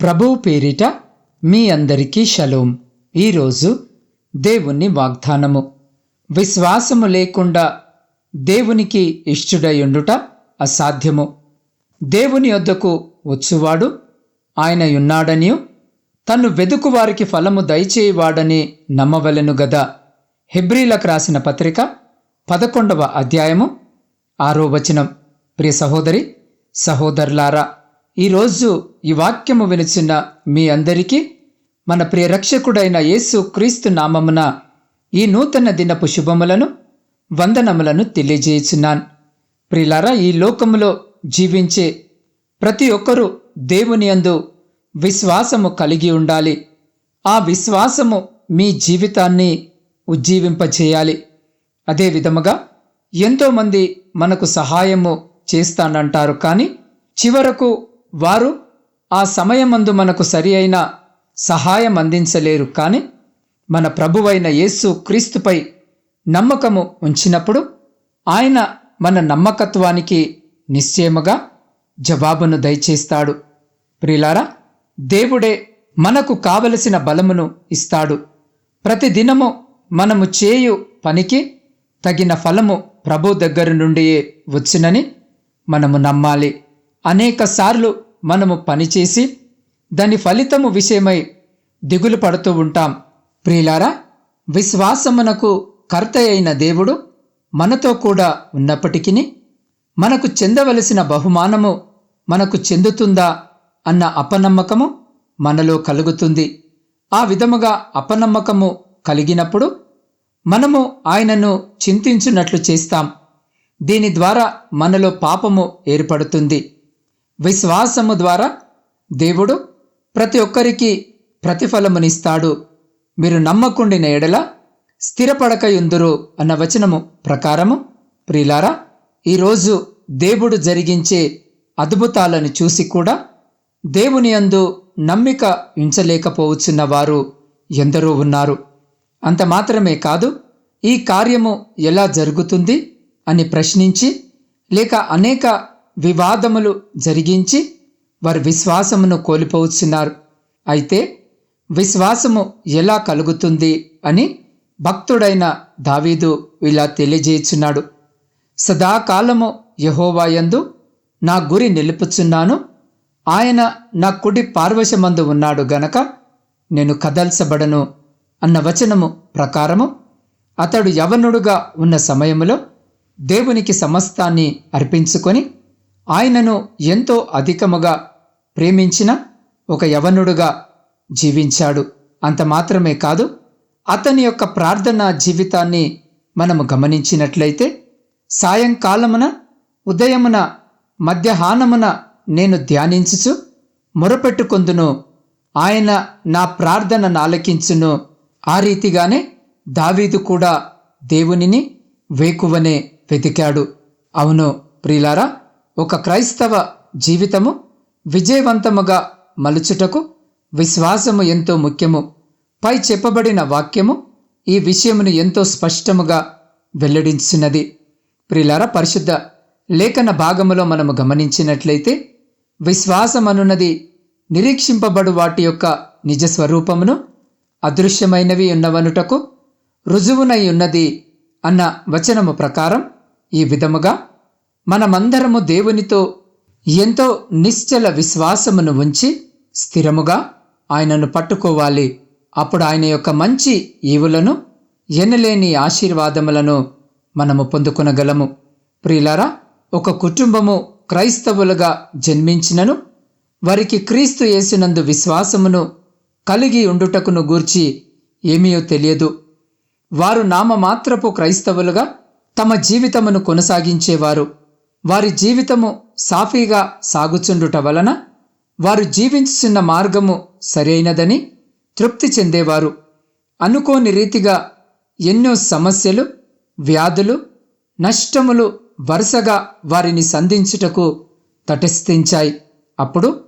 ప్రభువు పేరిట మీ అందరికీ షలోం. ఈరోజు దేవుని వాగ్దానము. విశ్వాసము లేకుండా దేవునికి ఇష్టుడయుండుట అసాధ్యము. దేవుని యొద్దకు వచ్చువాడు ఆయన తను తన్ను వెదుకు వారికి ఫలము దయచేయవాడని నమ్మవలెను గదా. హెబ్రీలకు రాసిన పత్రిక పదకొండవ అధ్యాయము ఆరో వచనం. ప్రియ సహోదరి సహోదరులారా ఈరోజు ఈ వాక్యము వినుచున్న మీ అందరికీ మన ప్రియ రక్షకుడైన యేసు క్రీస్తు నామమున ఈ నూతన దినపు శుభములను వందనములను తెలియజేయుచున్నాను. ప్రిలారా ఈ లోకములో జీవించే ప్రతి ఒక్కరూ దేవుని అందు విశ్వాసము కలిగి ఉండాలి. ఆ విశ్వాసము మీ జీవితాన్ని ఉజ్జీవింపచేయాలి అదే విధముగా ఎంతోమంది మనకు సహాయము చేస్తానంటారు కానీ చివరకు వారు ఆ సమయమందు మనకు సరి అయిన సహాయం అందించలేరు. కానీ మన ప్రభువైన యేసు క్రీస్తుపై నమ్మకము ఉంచినప్పుడు ఆయన మన నమ్మకత్వానికి నిశ్చయముగా జవాబును దయచేస్తాడు. ప్రిలారా దేవుడే మనకు కావలసిన బలమును ఇస్తాడు. ప్రతిదినము మనము చేయు పనికి తగిన ఫలము ప్రభు దగ్గర నుండియే వచ్చునని మనము నమ్మాలి. అనేకసార్లు మనము పనిచేసి దాని ఫలితము విషయమై దిగులు పడుతూ ఉంటాం. ప్రియులారా విశ్వాసమునకు కర్త అయిన దేవుడు మనతో కూడా ఉన్నప్పటికీ మనకు చెందవలసిన బహుమానము మనకు చెందుతుందా అన్న అపనమ్మకము మనలో కలుగుతుంది. ఆ విధముగా అపనమ్మకము కలిగినప్పుడు మనము ఆయనను చింతించున్నట్లు చేస్తాం. దీని ద్వారా మనలో పాపము ఏర్పడుతుంది. విశ్వాసము ద్వారా దేవుడు ప్రతి ఒక్కరికి ప్రతిఫలమునిస్తాడు. మీరు నమ్మకుండిన ఎడల స్థిరపడకయుందురు అన్న వచనము ప్రకారము ప్రియులారా ఈరోజు దేవుడు జరిగించే అద్భుతాలను చూసి కూడా దేవుని అందు నమ్మిక ఉంచలేకపోవచ్చున్న వారు ఎందరో ఉన్నారు. అంత మాత్రమే కాదు ఈ కార్యము ఎలా జరుగుతుంది అని ప్రశ్నించి లేక అనేక వివాదములు జరిగించి వారి విశ్వాసమును కోల్పోవచ్చున్నారు అయితే విశ్వాసము ఎలా కలుగుతుంది అని భక్తుడైన దావీదు ఇలా తెలియజేయుచున్నాడు. సదాకాలము యహోవాయందు నా గురి నిలుపుచున్నాను. ఆయన నా కుడి పార్వశమందు ఉన్నాడు గనక నేను కదల్చబడను అన్న వచనము ప్రకారము అతడు యవనుడుగా ఉన్న సమయములో దేవునికి సమస్తాన్ని అర్పించుకొని ఆయనను ఎంతో అధికముగా ప్రేమించిన ఒక యవనుడుగా జీవించాడు. అంత మాత్రమే కాదు అతని యొక్క ప్రార్థనా జీవితాన్ని మనము గమనించినట్లయితే సాయంకాలమున ఉదయమున మధ్యాహ్నమున నేను ధ్యానించుచు మొరపెట్టుకొందును. ఆయన నా ప్రార్థన నాలకించును. ఆ రీతిగానే దావీదు కూడా దేవునిని వేకువనే వెతికాడు. అవును ప్రియులారా ఒక క్రైస్తవ జీవితము విజయవంతముగా మలుచుటకు విశ్వాసము ఎంతో ముఖ్యము. పై చెప్పబడిన వాక్యము ఈ విషయమును ఎంతో స్పష్టముగా వెల్లడించినది. ప్రిలార పరిశుద్ధ లేఖన భాగములో మనము గమనించినట్లయితే విశ్వాసమనున్నది నిరీక్షింపబడు వాటి యొక్క నిజ స్వరూపమును అదృశ్యమైనవి ఉన్నవనుటకు రుజువునై ఉన్నది అన్న వచనము ప్రకారం ఈ విధముగా మనమందరము దేవునితో ఎంతో నిశ్చల విశ్వాసమును ఉంచి స్థిరముగా ఆయనను పట్టుకోవాలి. అప్పుడు ఆయన యొక్క మంచి ఈవులను ఎనలేని ఆశీర్వాదములను మనము పొందుకొనగలము. ప్రియులారా ఒక కుటుంబము క్రైస్తవులుగా జన్మించినను వారికి క్రీస్తు యేసునందు విశ్వాసమును కలిగి ఉండుటకును గూర్చి ఏమీయో తెలియదు. వారు నామమాత్రపు క్రైస్తవులుగా తమ జీవితమును కొనసాగించేవారు. వారి జీవితము సాఫీగా సాగుచుండుట వలన వారు జీవించుచున్న మార్గము సరైనదని తృప్తి చెందేవారు. అనుకోని రీతిగా ఎన్నో సమస్యలు వ్యాధులు నష్టములు వరుసగా వారిని సంధించుటకు తటస్థించాయి. అప్పుడు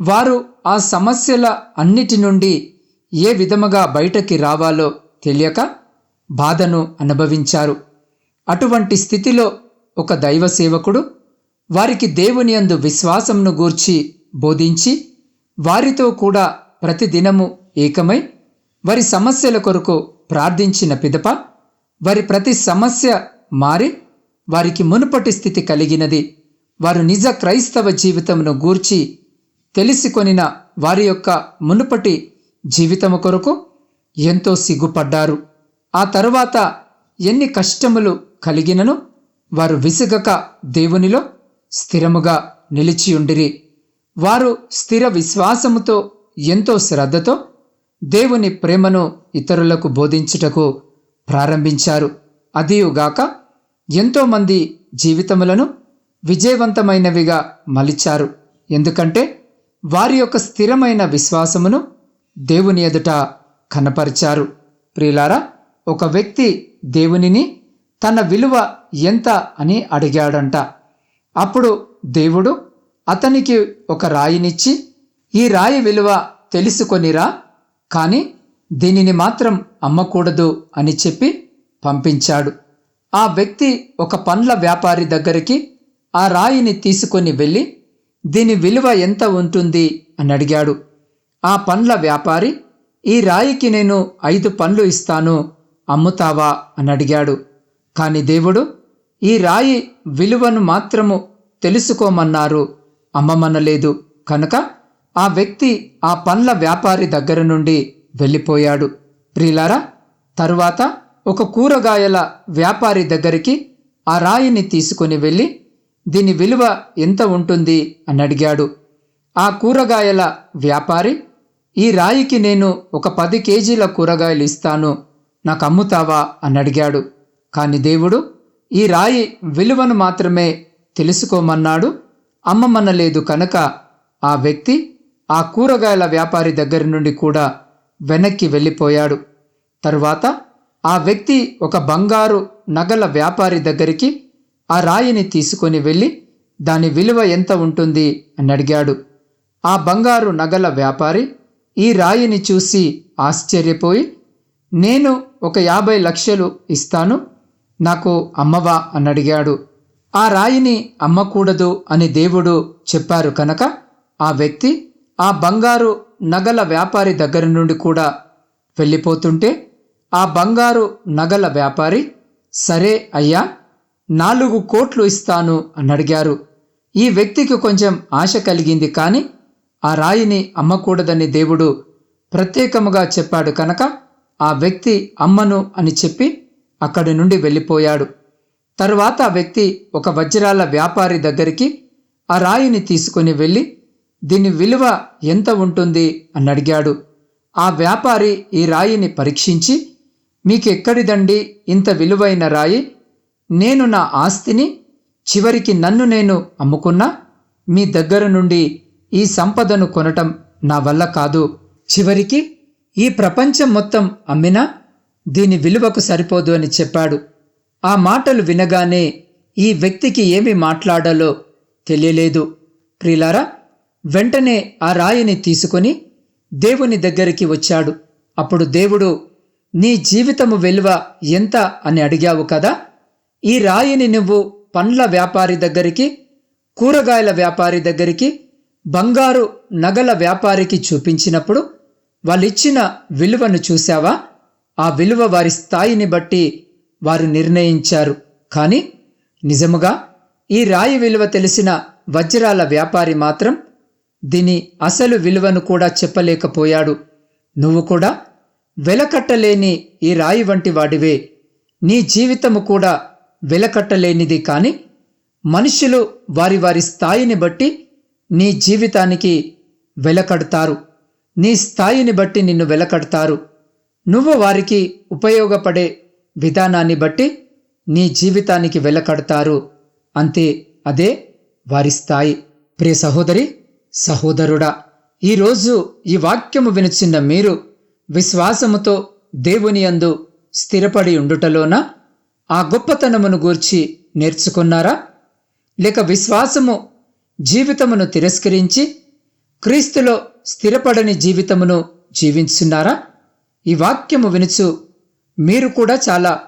వారు ఆ సమస్యల అన్నిటి నుండి ఏ విధముగా బయటకి రావాలో తెలియక బాధను అనుభవించారు. అటువంటి స్థితిలో ఒక దైవ సేవకుడు వారికి దేవుని అందు విశ్వాసంను గూర్చి బోధించి వారితో కూడా ప్రతిదినము ఏకమై వారి సమస్యల కొరకు ప్రార్థించిన పిదప వారి ప్రతి సమస్య మారి వారికి మునుపటి స్థితి కలిగినది. వారు నిజ క్రైస్తవ జీవితమును గూర్చి తెలిసికొనిన వారి యొక్క మునుపటి జీవితము కొరకు ఎంతో సిగ్గుపడ్డారు. ఆ తరువాత ఎన్ని కష్టములు కలిగినను వారు విసుగక దేవునిలో స్థిరముగా నిలిచియుండిరి వారు స్థిర విశ్వాసముతో ఎంతో శ్రద్ధతో దేవుని ప్రేమను ఇతరులకు బోధించుటకు ప్రారంభించారు. అదియుగాక ఎంతోమంది జీవితములను విజయవంతమైనవిగా మలిచారు. ఎందుకంటే వారి యొక్క స్థిరమైన విశ్వాసమును దేవుని ఎదుట కనపరిచారు. ప్రియులారా ఒక వ్యక్తి దేవునిని తన విలువ ఎంత అని అడిగాడంట. అప్పుడు దేవుడు అతనికి ఒక రాయినిచ్చి ఈ రాయి విలువ తెలుసుకొనిరా కానీ దీనిని మాత్రం అమ్మకూడదు అని చెప్పి పంపించాడు. ఆ వ్యక్తి ఒక పండ్ల వ్యాపారి దగ్గరికి ఆ రాయిని తీసుకొని వెళ్ళి దీని విలువ ఎంత ఉంటుంది అని అడిగాడు. ఆ పండ్ల వ్యాపారి ఈ రాయికి నేను ఐదు పండ్లు ఇస్తాను అమ్ముతావా అని అడిగాడు. కాని దేవుడు ఈ రాయి విలువను మాత్రము తెలుసుకోమన్నారు. అమ్మమనలేదు. కనుక ఆ వ్యక్తి ఆ పండ్ల వ్యాపారి దగ్గర నుండి వెళ్ళిపోయాడు. ప్రిలారా తరువాత ఒక కూరగాయల వ్యాపారి దగ్గరికి ఆ రాయిని తీసుకుని వెళ్ళి దీని విలువ ఎంత ఉంటుంది? అని అడిగాడు. ఆ కూరగాయల వ్యాపారి ఈ రాయికి నేను ఒక పది కేజీల కూరగాయలు ఇస్తాను. నాకు అమ్ముతావా? అని అడిగాడు. కాని దేవుడు ఈ రాయి విలువను మాత్రమే తెలుసుకోమన్నాడు. అమ్మమనలేదు కనుక ఆ వ్యక్తి ఆ కూరగాయల వ్యాపారి దగ్గర నుండి కూడా వెనక్కి వెళ్ళిపోయాడు. తరువాత ఆ వ్యక్తి ఒక బంగారు నగల వ్యాపారి దగ్గరికి ఆ రాయిని తీసుకొని వెళ్ళి దాని విలువ ఎంత ఉంటుంది అని అడిగాడు. ఆ బంగారు నగల వ్యాపారి ఈ రాయిని చూసి ఆశ్చర్యపోయి నేను ఒక యాభై లక్షలు ఇస్తాను నాకు అమ్మవా అని అడిగాడు ఆ రాయిని అమ్మకూడదు అని దేవుడు చెప్పారు కనుక ఆ వ్యక్తి ఆ బంగారు నగల వ్యాపారి దగ్గర నుండి కూడా వెళ్ళిపోతుంటే ఆ బంగారు నగల వ్యాపారి సరే అయ్యా నాలుగు కోట్లు ఇస్తాను అని అడిగారు ఈ వ్యక్తికి కొంచెం ఆశ కలిగింది కానీ ఆ రాయిని అమ్మకూడదని దేవుడు ప్రత్యేకముగా చెప్పాడు కనుక ఆ వ్యక్తి అమ్మను అని చెప్పి అక్కడి నుండి వెళ్ళిపోయాడు. తరువాత ఆ వ్యక్తి ఒక వజ్రాల వ్యాపారి దగ్గరికి ఆ రాయిని తీసుకుని వెళ్ళి దీని విలువ ఎంత ఉంటుంది అని అడిగాడు. ఆ వ్యాపారి ఈ రాయిని పరీక్షించి మీకెక్కడిదండి ఇంత విలువైన రాయి? నేను నా ఆస్తిని చివరికి నన్ను నేను అమ్ముకున్నా మీ దగ్గర నుండి ఈ సంపదను కొనటం నా వల్ల కాదు. చివరికి ఈ ప్రపంచం మొత్తం అమ్మినా దీని విలువకు సరిపోదు అని చెప్పాడు. ఆ మాటలు వినగానే ఈ వ్యక్తికి ఏమి మాట్లాడాలో తెలియలేదు. ప్రిలారా వెంటనే ఆ రాయిని తీసుకొని దేవుని దగ్గరికి వచ్చాడు. అప్పుడు దేవుడు నీ జీవితము విలువ ఎంత? అని అడిగావు కదా? ఈ రాయిని నువ్వు పండ్ల వ్యాపారి దగ్గరికి కూరగాయల వ్యాపారి దగ్గరికి బంగారు నగల వ్యాపారికి చూపించినప్పుడు వాళ్ళిచ్చిన విలువను చూశావా? ఆ విలువ వారి స్థాయిని బట్టి వారు నిర్ణయించారు. కానీ నిజముగా ఈ రాయి విలువ తెలిసిన వజ్రాల వ్యాపారి మాత్రం దీని అసలు విలువను కూడా చెప్పలేకపోయాడు. నువ్వు కూడా వెలకట్టలేని ఈ రాయి వంటి వాడివే. నీ జీవితము కూడా వెలకట్టలేనిది కాని మనుషులు వారి వారి స్థాయిని బట్టి నీ జీవితానికి వెలకడతారు. నీ స్థాయిని బట్టి నిన్ను వెలకడతారు. నువ్వు వారికి ఉపయోగపడే విధానాన్ని బట్టి నీ జీవితానికి వెలకడతారు. అంతే అదే వారి స్థాయి. ప్రియ సహోదరి సహోదరుడా ఈరోజు ఈ వాక్యము వినుచున్న మీరు విశ్వాసముతో దేవుని యందు స్థిరపడి ఉండుటలోన ఆ గొప్పతనమును గూర్చి నేర్చుకున్నారా? లేక విశ్వాసము జీవితమును తిరస్కరించి క్రీస్తులో స్థిరపడని జీవితమును జీవించున్నారా? ఈ వాక్యము వినుచు మీరు కూడా చాలా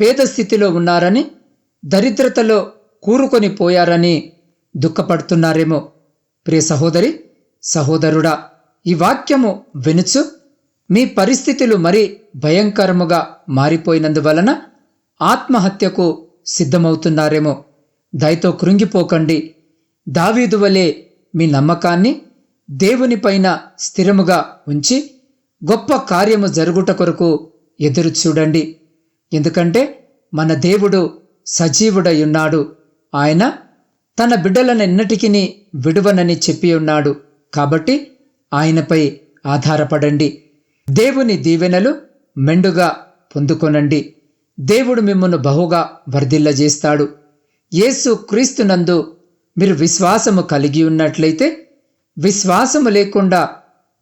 పేద స్థితిలో ఉన్నారని దరిద్రతలో కూరుకొని పోయారని దుఃఖపడుతున్నారేమో. ప్రియ సహోదరి సహోదరుడా ఈ వాక్యము వినుచు మీ పరిస్థితులు మరీ భయంకరముగా మారిపోయినందువలన ఆత్మహత్యకు సిద్ధమవుతున్నారేమో. దయతో కృంగిపోకండి. దావీదు వలె మీ నమ్మకాన్ని దేవునిపైన స్థిరముగా ఉంచి గొప్ప కార్యము జరుగుట కొరకు ఎదురు చూడండి. ఎందుకంటే మన దేవుడు సజీవుడై ఉన్నాడు. ఆయన తన బిడ్డలనెన్నటికీ విడువనని చెప్పి ఉన్నాడు. కాబట్టి ఆయనపై ఆధారపడండి. దేవుని దీవెనలు మెండుగా పొందుకొనండి. దేవుడు మిమ్మల్ని బహుగా వర్ధిల్లజేస్తాడు. యేసు క్రీస్తునందు మీరు విశ్వాసము కలిగి ఉన్నట్లయితే విశ్వాసము లేకుండా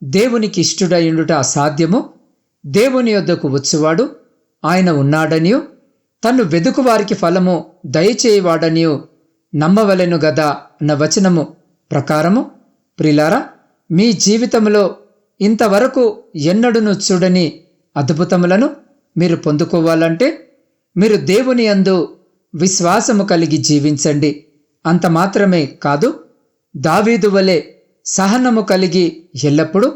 దేవునికి ఇష్టుడయుండుట అసాధ్యము. దేవుని యొద్దకు వచ్చువాడు ఆయన ఉన్నాడనియు. తన్ను వెదుకువారికి ఫలము దయచేయవాడనియు నమ్మవలెను గదా అన్న వచనము ప్రకారము. ప్రిలారా మీ జీవితంలో ఇంతవరకు ఎన్నడును చూడని అద్భుతములను మీరు పొందుకోవాలంటే మీరు దేవుని అందు విశ్వాసము కలిగి జీవించండి. అంత మాత్రమే కాదు దావీదు వలె సహనము కలిగి ఎల్లప్పుడూ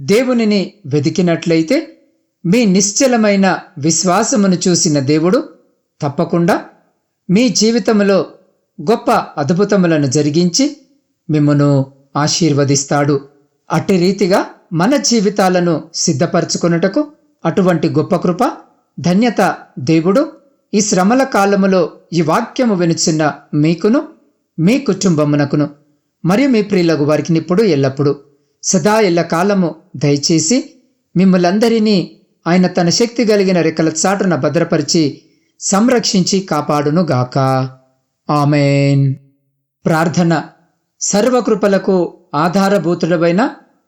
దేవునిని వెతికినట్లయితే మీ నిశ్చలమైన విశ్వాసమును చూసిన దేవుడు తప్పకుండా మీ జీవితంలో గొప్ప అద్భుతములను జరిగించి మిమ్మను ఆశీర్వదిస్తాడు. అట్టి రీతిగా మన జీవితాలను సిద్ధపరచుకొనుటకు అటువంటి గొప్ప కృప ధన్యత దేవుడు ఈ శ్రమల కాలములో ఈ వాక్యము వినుచున్న మీకును మీ కుటుంబమునకును. మరియు మీ ప్రియులకు వారికి ఇప్పుడు ఎల్లప్పుడు. సదా ఎల్లకాలము దయచేసి మిమ్మలందరినీ ఆయన తన శక్తి కలిగిన రెక్కల చాటున భద్రపరిచి సంరక్షించి కాపాడునుగాక ఆమెన్. ప్రార్థన. సర్వకృపలకు ఆధారభూతుడమైన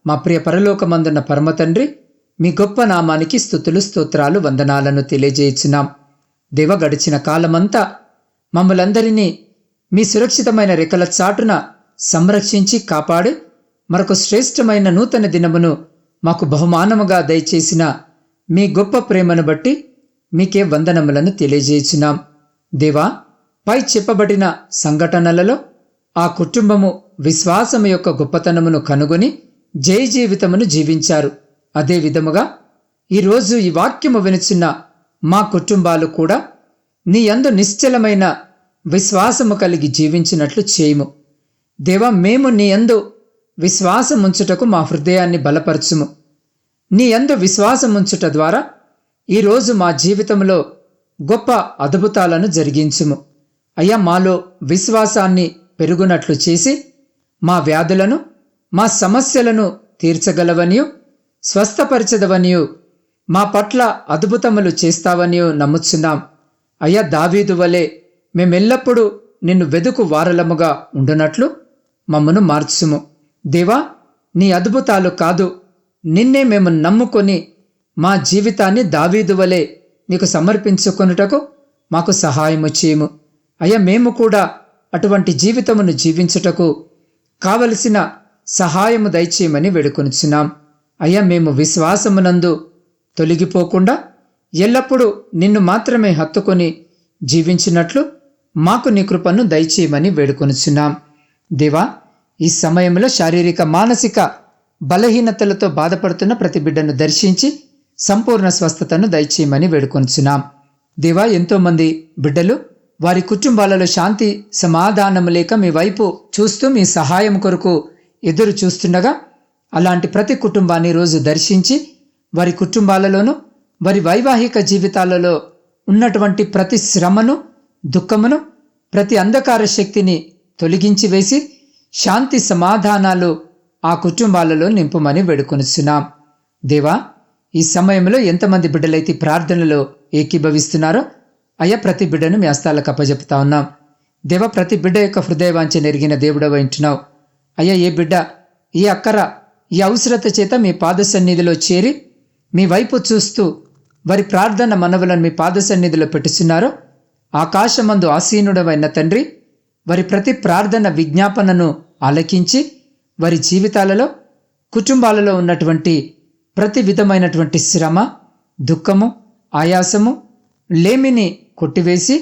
మా ప్రియ పరలోకమందున్న పరమతండ్రి మీ గొప్ప నామానికి స్థుతులు స్తోత్రాలు వందనాలను తెలియజేయించినాం దేవ గడిచిన కాలమంతా మమ్మలందరినీ మీ సురక్షితమైన రెక్కల చాటున సంరక్షించి కాపాడి. మరొక శ్రేష్టమైన నూతన దినమును మాకు బహుమానముగా దయచేసిన మీ గొప్ప ప్రేమను బట్టి మీకే వందనములను తెలియజేయుచున్నాం. దేవా పై చెప్పబడిన సంఘటనలలో ఆ కుటుంబము విశ్వాసము యొక్క గొప్పతనమును కనుగొని జయ జీవితమును జీవించారు. అదే విధముగా ఈరోజు ఈ వాక్యము వినుచున్న మా కుటుంబాలు కూడా నీ యందు నిశ్చలమైన విశ్వాసము కలిగి జీవించినట్లు చేయము. దేవా మేము నీ యందు విశ్వాసముంచుటకు మా హృదయాన్ని బలపరచుము. నీ యందు విశ్వాసముంచుట ద్వారా ఈరోజు మా జీవితంలో గొప్ప అద్భుతాలను జరిగించుము. అయ్యా మాలో విశ్వాసాన్ని పెరుగునట్లు చేసి మా వ్యాధులను మా సమస్యలను తీర్చగలవనియు స్వస్థపరచదవనియు మా పట్ల అద్భుతములు చేస్తావనియు నమ్ముచున్నాం. అయ్యా దావీదు వలె మేమెల్లప్పుడూ నిన్ను వెదుకు వారలముగా ఉండునట్లు మమ్మను మార్చుము. దేవా నీ అద్భుతాలు కాదు. నిన్నే మేము నమ్ముకొని మా జీవితాన్ని దావీదు వలె నీకు సమర్పించుకొనుటకు మాకు సహాయము చేయము. అయ్యా మేము కూడా అటువంటి జీవితమును జీవించుటకు కావలసిన సహాయము దయచేయమని వేడుకొనిచున్నాం. అయ్యా మేము విశ్వాసమునందు తొలగిపోకుండా ఎల్లప్పుడూ నిన్ను మాత్రమే హత్తుకొని జీవించినట్లు మాకు నీ కృపను దయచేయమని వేడుకొనిచున్నాం. దేవా ఈ సమయంలో శారీరక మానసిక బలహీనతలతో బాధపడుతున్న ప్రతి బిడ్డను దర్శించి సంపూర్ణ స్వస్థతను దయచేయమని వేడుకొంచున్నాం దేవా ఎంతోమంది బిడ్డలు వారి కుటుంబాలలో శాంతి సమాధానము లేక మీ వైపు చూస్తూ మీ సహాయం కొరకు ఎదురు చూస్తుండగా అలాంటి ప్రతి కుటుంబాన్ని రోజు దర్శించి వారి కుటుంబాలలోనూ వారి వైవాహిక జీవితాలలో ఉన్నటువంటి ప్రతి శ్రమను దుఃఖమును ప్రతి అంధకార శక్తిని తొలగించి వేసి శాంతి సమాధానాలు ఆ కుటుంబాలలో నింపుమని వేడుకొనిస్తున్నాం దేవా ఈ సమయంలో ఎంతమంది బిడ్డలైతే ప్రార్థనలో ఏకీభవిస్తున్నారో అయ్యా ప్రతి బిడ్డను మీ హస్తాలకు అప్పజెపుతా ఉన్నాం. దేవ ప్రతి బిడ్డ యొక్క హృదయవాంఛ నెరిగిన దేవుడవ వింటున్నావు అయ్యా ఏ బిడ్డ ఈ అక్కర ఈ అవసరత చేత మీ పాద సన్నిధిలో చేరి మీ వైపు చూస్తూ వారి ప్రార్థన మనవులను మీ పాద సన్నిధిలో పెట్టుచున్నారో ఆకాశమందు ఆసీనుడవైన తండ్రి వారి ప్రతి ప్రార్థన విజ్ఞాపనను ఆలకించి వారి జీవితాలలో కుటుంబాలలో ఉన్నటువంటి ప్రతి విధమైనటువంటి శ్రమ దుఃఖము ఆయాసము లేమిని కొట్టివేసి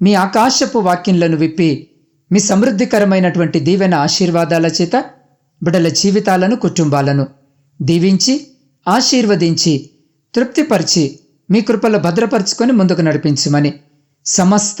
మీ ఆకాశపు వాక్యంలను విప్పి మీ సమృద్ధికరమైనటువంటి దీవెన ఆశీర్వాదాల చేత బిడల జీవితాలను కుటుంబాలను దీవించి ఆశీర్వదించి తృప్తిపరిచి మీ కృపలో భద్రపరుచుకొని ముందుకు నడిపించమని సమస్త